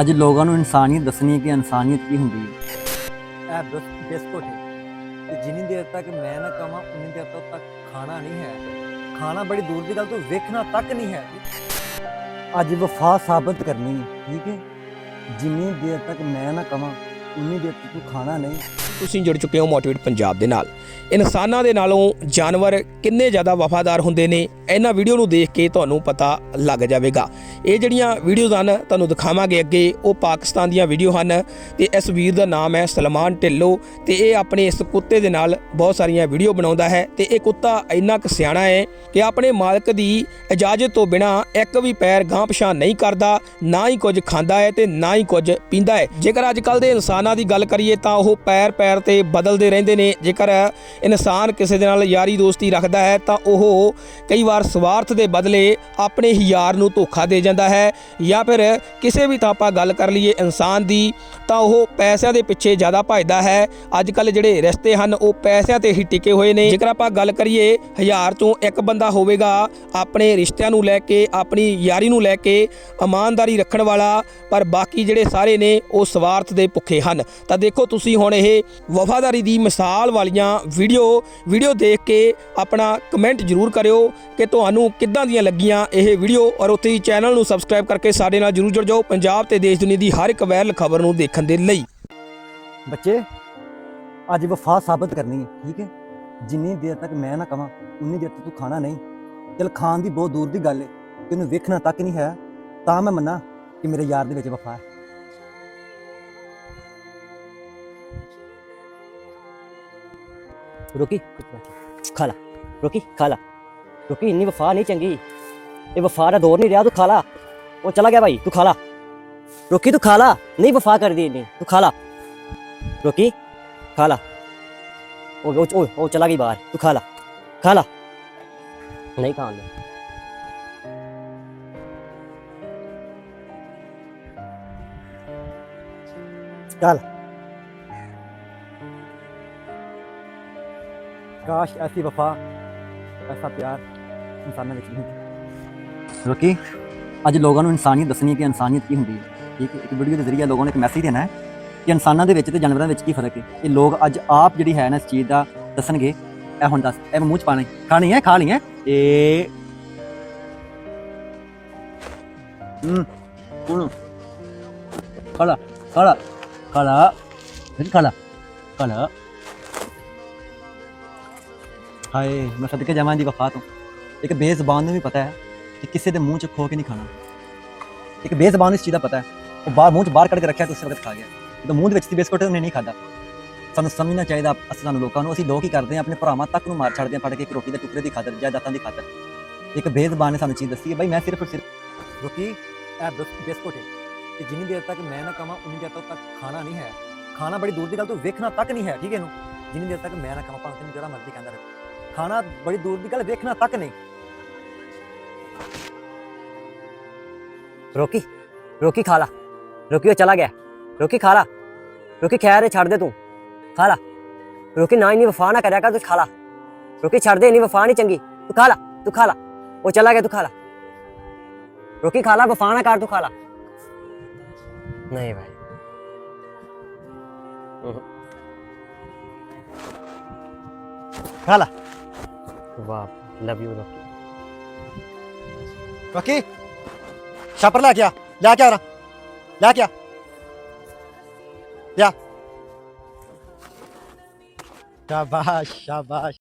ਅੱਜ ਲੋਕਾਂ ਨੂੰ ਇਨਸਾਨੀਅਤ ਦੱਸਣੀ ਹੈ ਕਿ ਇਨਸਾਨੀਅਤ ਕੀ ਹੁੰਦੀ ਹੈ। ਇਹ ਬਿਸਕੁਟ ਹੈ। ਤੇ ਜਿੰਨੀ ਦੇਰ ਤੱਕ ਮੈਂ ਨਾ ਕਵਾਂ, ਉਨੀ ਦੇਰ ਤੱਕ ਖਾਣਾ ਨਹੀਂ ਹੈ। ਖਾਣਾ ਬੜੀ ਦੂਰ ਦੀ ਗੱਲ, ਤੋਂ ਵੇਖਣਾ ਤੱਕ ਨਹੀਂ ਹੈ। ਅੱਜ ਵਫਾ ਸਾਬਤ ਕਰਨੀ ਹੈ, ਠੀਕ ਹੈ? ਜਿੰਨੀ ਦੇਰ ਤੱਕ ਮੈਂ ਨਾ ਕਵਾਂ, ਉਨੀ ਦੇਰ ਤੱਕ ਤੂੰ ਖਾਣਾ ਨਹੀਂ। ਤੁਸੀਂ ਜੁੜ ਚੁੱਕੇ ਹੋ ਮੋਟੀਵੇਟ ਪੰਜਾਬ ਦੇ ਨਾਲ। ਇਨਸਾਨਾਂ ਦੇ ਨਾਲੋਂ ਜਾਨਵਰ ਕਿੰਨੇ ਜ਼ਿਆਦਾ ਵਫਾਦਾਰ ਹੁੰਦੇ ਨੇ, ਇਹਨਾਂ ਵੀਡੀਓ ਨੂੰ ਦੇਖ ਕੇ ਤੁਹਾਨੂੰ ਪਤਾ ਲੱਗ ਜਾਵੇਗਾ। ਇਹ ਜਿਹੜੀਆਂ ਵੀਡੀਓਜ਼ ਹਨ, ਤੁਹਾਨੂੰ ਦਿਖਾਵਾਂਗੇ ਅੱਗੇ, ਉਹ ਪਾਕਿਸਤਾਨ ਦੀਆਂ ਵੀਡੀਓ ਹਨ ਤੇ ਇਸ ਵੀਰ ਦਾ ਨਾਮ ਹੈ ਸਲਮਾਨ ਢਿੱਲੋਂ ਤੇ ਇਹ ਆਪਣੇ ਇਸ ਕੁੱਤੇ ਦੇ ਨਾਲ ਬਹੁਤ ਸਾਰੀਆਂ ਵੀਡੀਓ ਬਣਾਉਂਦਾ ਹੈ ਤੇ ਇਹ ਕੁੱਤਾ ਇੰਨਾ ਕੁ ਸਿਆਣਾ ਹੈ ਕਿ ਆਪਣੇ ਮਾਲਕ ਦੀ ਇਜਾਜ਼ਤ ਤੋਂ ਬਿਨਾ ਇੱਕ ਵੀ ਪੈਰ ਗਾਂਹ ਪਛਾਣ ਨਹੀਂ ਕਰਦਾ, ਨਾ ਹੀ ਕੁਝ ਖਾਂਦਾ ਹੈ ਤੇ ਨਾ ਹੀ ਕੁਝ ਪੀਂਦਾ ਹੈ। ਜੇਕਰ ਅੱਜ ਕੱਲ ਦੇ ਇਨਸਾਨਾਂ ਦੀ ਗੱਲ ਕਰੀਏ ਤਾਂ ਉਹ ਪੈਰ ਪੈਰ ਤੇ ਬਦਲਦੇ ਰਹਿੰਦੇ ਨੇ। ਜੇਕਰ ਇਨਸਾਨ ਕਿਸੇ ਦੇ ਨਾਲ ਯਾਰੀ ਦੋਸਤੀ ਰੱਖਦਾ ਹੈ, ਤਾਂ ਉਹ ਕਈ ਵਾਰ ਸਵਾਰਥ ਦੇ ਬਦਲੇ ਆਪਣੇ ਹੀ ਯਾਰ ਨੂੰ ਧੋਖਾ ਦੇ ਜਾਂਦਾ ਹੈ ਜਾਂ ਫਿਰ ਕਿਸੇ ਵੀ ਤਾਂ ਆਪਾਂ ਗੱਲ ਕਰ ਲਈਏ ਇਨਸਾਨ ਦੀ, ਤਾਂ ਉਹ ਪੈਸਿਆਂ ਦੇ ਪਿੱਛੇ ਜ਼ਿਆਦਾ ਭੱਜਦਾ ਹੈ। ਅੱਜ ਕੱਲ ਜਿਹੜੇ ਰਿਸ਼ਤੇ ਹਨ, ਉਹ ਪੈਸਿਆਂ ਤੇ ਹੀ ਟਿਕੇ ਹੋਏ ਨੇ। ਜੇਕਰ ਆਪਾਂ ਗੱਲ ਕਰੀਏ ਹਜ਼ਾਰ ਚੋਂ ਇੱਕ ਬੰਦਾ ਹੋਵੇਗਾ, ਆਪਣੇ ਰਿਸ਼ਤਿਆਂ ਨੂੰ ਲੈ ਕੇ, ਆਪਣੀ ਯਾਰੀ ਨੂੰ ਲੈ ਕੇ ਇਮਾਨਦਾਰੀ ਰੱਖਣ ਵਾਲਾ, ਪਰ ਬਾਕੀ ਜਿਹੜੇ ਸਾਰੇ ਨੇ, ਉਹ ਸਵਾਰਥ ਦੇ ਭੁੱਖੇ ਹਨ। ਤਾਂ ਦੇਖੋ ਤੁਸੀਂ ਹੁਣ ਇਹ ਵਫਾਦਾਰੀ ਦੀ ਮਿਸਾਲ ਵਾਲੀਆਂ ਵੀਡੀਓ ਵੀਡੀਓ ਦੇਖ ਕੇ ਆਪਣਾ ਕਮੈਂਟ ਜ਼ਰੂਰ ਕਰਿਓ ਕਿ ਤੁਹਾਨੂੰ ਕਿੱਦਾਂ ਦੀਆਂ ਲੱਗੀਆਂ ਇਹ ਵੀਡੀਓ ਔਰ ਉੱਥੇ ਹੀ ਚੈਨਲ ਨੂੰ ਸਬਸਕ੍ਰਾਈਬ ਕਰਕੇ ਸਾਡੇ ਨਾਲ ਜ਼ਰੂਰ ਜੁੜ ਜਾਓ ਪੰਜਾਬ ਤੇ ਦੇਸ਼ ਦੁਨੀਆ ਦੀ ਹਰ ਇੱਕ ਵਾਇਰਲ ਖਬਰ ਨੂੰ ਦੇਖਣ ਦੇ ਲਈ। ਬੱਚੇ, ਅੱਜ ਵਫਾ ਸਾਬਤ ਕਰਨੀ ਹੈ, ਠੀਕ ਹੈ? ਜਿੰਨੀ ਦੇਰ ਤੱਕ ਮੈਂ ਨਾ ਕਵਾਂ, ਉਨੀ ਦੇਰ ਤੱਕ ਤੂੰ ਖਾਣਾ ਨਹੀਂ। ਚਲ ਖਾਣ ਦੀ ਬਹੁਤ ਦੂਰ ਦੀ ਗੱਲ ਹੈ, ਤੈਨੂੰ ਵੇਖਣਾ ਤੱਕ ਨਹੀਂ ਹੈ, ਤਾਂ ਮੈਂ ਮੰਨਾ ਕਿ ਮੇਰੇ ਯਾਰ ਦੇ ਵਿੱਚ ਵਫਾ ਹੈ। ਰੋਕੀ ਖਾ ਲਾ ਰੋਕੀ ਖਾ ਲਾ ਰੋਕੀ, ਇੰਨੀ ਵਫਾ ਨਹੀਂ ਚੰਗੀ। ਇਹ ਵਫਾ ਦਾ ਦੌਰ ਨਹੀਂ ਰਿਹਾ, ਤੂੰ ਖਾ ਲਾ ਉਹ ਚਲਾ ਗਿਆ ਭਾਈ, ਤੂੰ ਖਾ ਲਾ ਰੋਕੀ, ਤੂੰ ਖਾ ਲਾ ਨਹੀਂ ਵਫਾ ਕਰਦੀ ਇੰਨੀ, ਤੂੰ ਖਾ ਲਾ ਰੋਕੀ ਖਾ ਲਾ ਉਹ ਉਹ, ਉਹ- ਚਲਾ ਗਈ ਬਾਹਰ, ਤੂੰ ਖਾ ਲਾ ਖਾ ਲਾ ਨਹੀਂ ਖਾਣ ਚੱਲ। ਕਾਸ਼ ਐਸੀ ਵਫਾ ਐਸਾ ਪਿਆਰ ਇਨਸਾਨਾਂ ਵਿੱਚ ਨਹੀਂ ਰੋਕੀ ਅੱਜ ਲੋਕਾਂ ਨੂੰ ਇਨਸਾਨੀਅਤ ਦੱਸਣੀ ਹੈ ਕਿ ਇਨਸਾਨੀਅਤ ਕੀ ਹੁੰਦੀ ਹੈ। ਠੀਕ ਹੈ ਇੱਕ ਵੀਡੀਓ ਦੇ ਜ਼ਰੀਏ ਲੋਕਾਂ ਨੇ ਇੱਕ ਮੈਸੇਜ ਦੇਣਾ ਹੈ ਕਿ ਇਨਸਾਨਾਂ ਦੇ ਵਿੱਚ ਤੇ ਜਾਨਵਰਾਂ ਵਿੱਚ ਕੀ ਫ਼ਰਕ ਹੈ। ਇਹ ਲੋਕ ਅੱਜ ਆਪ ਜਿਹੜੀ ਹੈ ਨਾ ਇਸ ਚੀਜ਼ ਦਾ ਦੱਸਣਗੇ। ਇਹ ਹੁਣ ਦੱਸ ਇਹ ਮੂੰਹ ਚ ਪਾਣੀ ਖਾਣੀ ਹੈ ਖਾ ਲਈ ਹੈ। ਇਹ ਹੂੰ ਹੂੰ ਖਾਲਾ ਖਾਲਾ ਖਾਲਾ ਫਿਰ ਖਾਲਾ ਖਾਲਾ ਹਾਏ, ਮੈਂ ਸਦਕੇ ਜਾਵਾਂ ਦੀ ਵਫਾ ਤੋਂ। ਇੱਕ ਬੇਜ਼ਬਾਨ ਨੂੰ ਵੀ ਪਤਾ ਹੈ ਕਿ ਕਿਸੇ ਦੇ ਮੂੰਹ ਚ ਖੋ ਕੇ ਨਹੀਂ ਖਾਣਾ। ਇੱਕ ਬੇਜ਼ਬਾਨ ਇਸ ਚੀਜ਼ ਦਾ ਪਤਾ ਹੈ, ਉਹ ਬਾਹਰ ਮੂੰਹ ਚ ਬਾਹਰ ਕੱਢ ਕੇ ਰੱਖਿਆ ਤੇ ਉਸੇ ਵਕਤ ਖਾ ਗਿਆ। ਜਦੋਂ ਮੂੰਹ ਦੇ ਵਿੱਚ ਸੀ ਬਿਸਕੁਟ, ਉਹਨੇ ਨਹੀਂ ਖਾਦਾ ਸਾਨੂੰ ਸਮਝਣਾ ਚਾਹੀਦਾ ਅਸੀਂ ਸਾਨੂੰ ਲੋਕਾਂ ਨੂੰ, ਅਸੀਂ ਲੋਕ ਹੀ ਕਰਦੇ ਹਾਂ, ਆਪਣੇ ਭਰਾਵਾਂ ਤੱਕ ਨੂੰ ਮਾਰ ਛੱਡਦੇ ਹਾਂ, ਫੜ ਕੇ ਇੱਕ ਰੋਟੀ ਦੇ ਟੁਕੜੇ ਦੀ ਖਾਤਰ ਜਾਇਦਾਦਾਂ ਦੀ ਖਾਤਰ। ਇੱਕ ਬੇਜ਼ਬਾਨ ਨੇ ਸਾਨੂੰ ਚੀਜ਼ ਦੱਸੀ ਹੈ, ਬਈ ਮੈਂ ਸਿਰਫ ਸਿਰਫ ਰੋਕੀ ਇਹ ਬਿਸਕੁਟ ਹੈ। ਕਿ ਜਿੰਨੀ ਦੇਰ ਤੱਕ ਮੈਂ ਨਾ ਕਵਾਂ ਉਨੀ ਦੇਰ ਤੱਕ ਖਾਣਾ ਨਹੀਂ ਹੈ। ਖਾਣਾ ਬੜੀ ਦੂਰ ਦੀ ਗੱਲ, ਤੋਂ ਵੇਖਣਾ ਤੱਕ ਨਹੀਂ ਹੈ, ਠੀਕ ਹੈ ਇਹਨੂੰ? ਜਿੰਨੀ ਦੇਰ ਤੱਕ ਮੈਂ ਨਾ ਕਵਾਂ ਭਾਵੇਂ ਤੈਨੂੰ ਜਿਹੜਾ ਮਰਜ਼ੀ ਕਹਿੰਦਾ ਰਹੇ ਖਾਣਾ ਬੜੀ ਦੂਰ ਦੀ ਗੱਲ ਵੇਖਣਾ ਤੱਕ ਨਹੀਂ। ਰੋਕੀ ਰੋਕੀ ਖਾ ਲਾ। ਰੋਕੀ ਉਹ ਚਲਾ ਗਿਆ। ਰੋਕੀ ਖਾ ਲਾ। ਰੋਕੀ ਖੈਰ ਛੱਡ ਦੇ ਤੂੰ। ਖਾ ਲਾ। ਰੋਕੀ ਨਾ ਇੰਨੀ ਵਫਾ ਨਾ ਕਰਿਆ ਕਰ ਤੂੰ ਖਾ ਲਾ। ਰੋਕੀ ਛੱਡ ਦੇ ਇੰਨੀ ਵਫਾ ਨਹੀਂ ਚੰਗੀ। ਤੂੰ ਖਾ ਲਾ ਤੂੰ ਖਾ ਲਾ। ਉਹ ਚਲਾ ਗਿਆ ਤੂੰ ਖਾ ਲਾ। ਰੋਕੀ ਖਾ ਲਾ ਵਫਾ ਨਾ ਕਰ ਤੂੰ ਖਾ ਲਾ। ਨਹੀਂ ਭਾਈ। ਖਾ ਲਾ। ਵਾਹ ਲਵ ਯੂ ਰੋਕੀ ਰੋਕੀ ਛਾਪਰ ਲੈ ਕੇ ਆ ਲੈ ਕੇ ਆ ਰਾ ਲੈ ਕੇ ਆ ਜਾ ਸ਼ਾਬਾਸ਼ ਸ਼ਾਬਾਸ਼